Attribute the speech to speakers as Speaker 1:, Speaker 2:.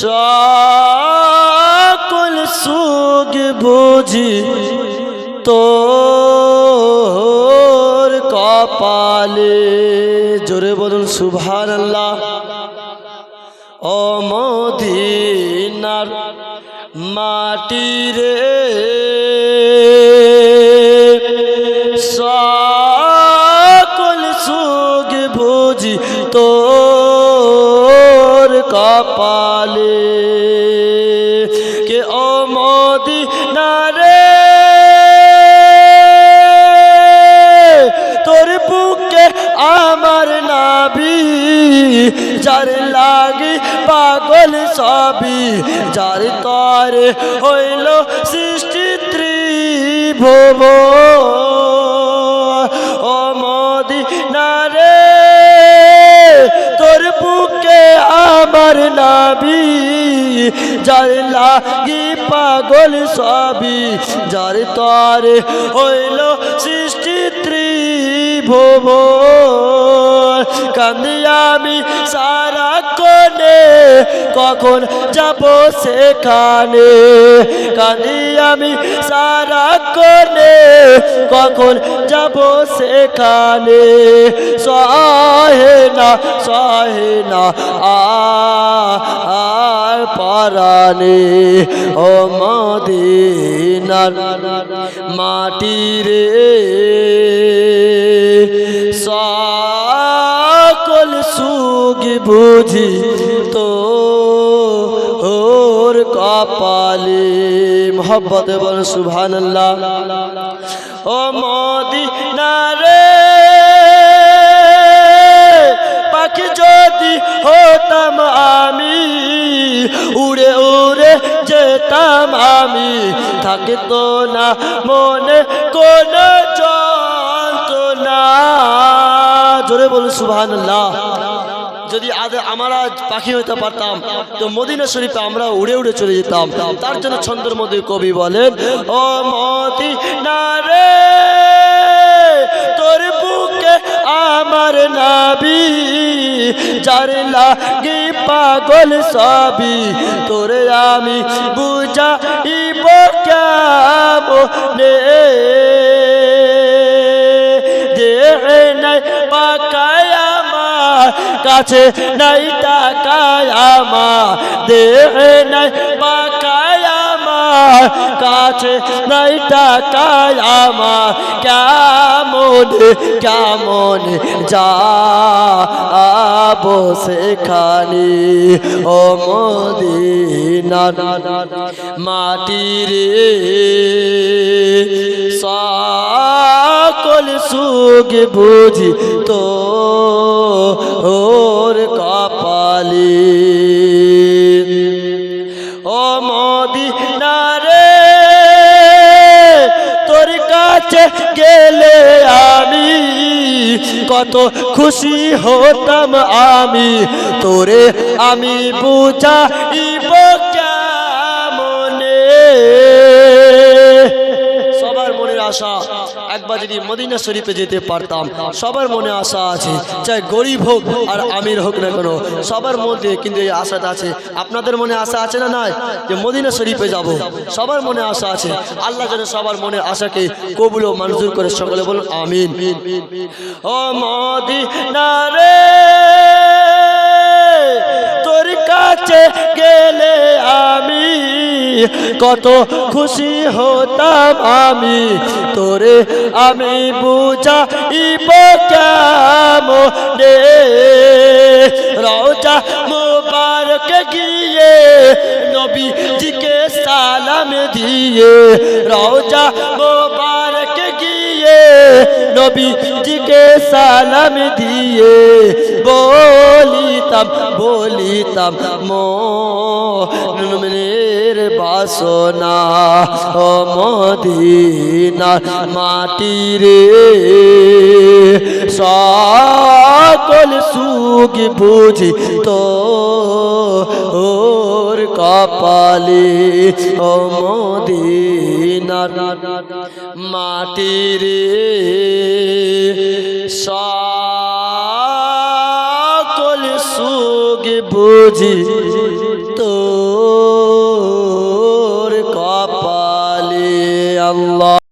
Speaker 1: সকল সুখ বুঝি তোর কপালে। জোরে বলুন সুভান আল্লাহ ও মাটি রে। যার লাগি পাগল সবই, যার তরে হইল সৃষ্টি ত্রিভুব। ও মদিনারে, তোর বুকে আমার নাবি, যার লাগি পাগল সবই, যার তরে হইল সৃষ্টি ত্রিভুব। কান্দি আমি সারা কোনে কখন যাব সেখানে? কান্দি আমি সারা কোনে কখন যাব সেখানে? সহে না সহে না, আর পারানে ও মদিনার মাটি রে। বুঝি তো ওর কপালে মোহব্বত বল সুভান ও মদিনারে, পাখি যদি হতাম আমি, উড়ে উড়ে যেতাম আমি, থাকতো না মনে কোন যন্ত্রণা। জোরে বলুন সুবহান যদি আমরা পাখি হইতে পারতাম, তো মদিনা শরীফে আমরা উড়ে উড়ে চলে যেতাম। তার জন্য ছন্দের মধ্যে কবি বলেন, ও মদিনা রে, তোর বুকে আমার নাবি, যার লাগি পাগল সবই তোরে আমি বুঝা বুঝাইব কেমনে? কাছে নাই টাকায় আমার, দেহ নাই পাকায় কাছে নাই টাকায় আমার, কেমন কেমন যা আবো সেখানে? ও মদিনা মাটি রে সকল সুখ বুঝি তো ওর কাছে গেলে আমি কত খুশি হতাম আমি। তোরে আমি বুঝাইব কেমনে? সবার মনের আশা। একবার যদি মদিনা শরীফে যেতে পারতাম। সবার মনে আশা আছে, চাই গরিব হোক আর আমির হোক না কেন, সবার মধ্যে কিন্তু এই আশাটা আছে। আপনাদের মনে আশা আছে না নাই যে মদিনা শরীফে যাব? সবার মনে আশা আছে। আল্লাহ যেন সবার মনে আশাকে কবুল ও মঞ্জুর করে সকলে বলুন, আমিন। ও মদিনা রে, তোর কাছে গেলে কত খুশি হতাম আমি। তোরে আমি বুঝাইব কেমনে? রওজা মুবারক গিয়ে নবীজিকে সালাম দিয়ে, রওজা মুবারক গিয়ে নবীজিকে সালাম দিয়ে বলিতাম বলিতাম মনের বাসনা, ও মদিনা মাটি রে সকল সুখ বুঝি তো ওর কপালে, ও মদিনার মাটি সুখ বুঝি বুঝি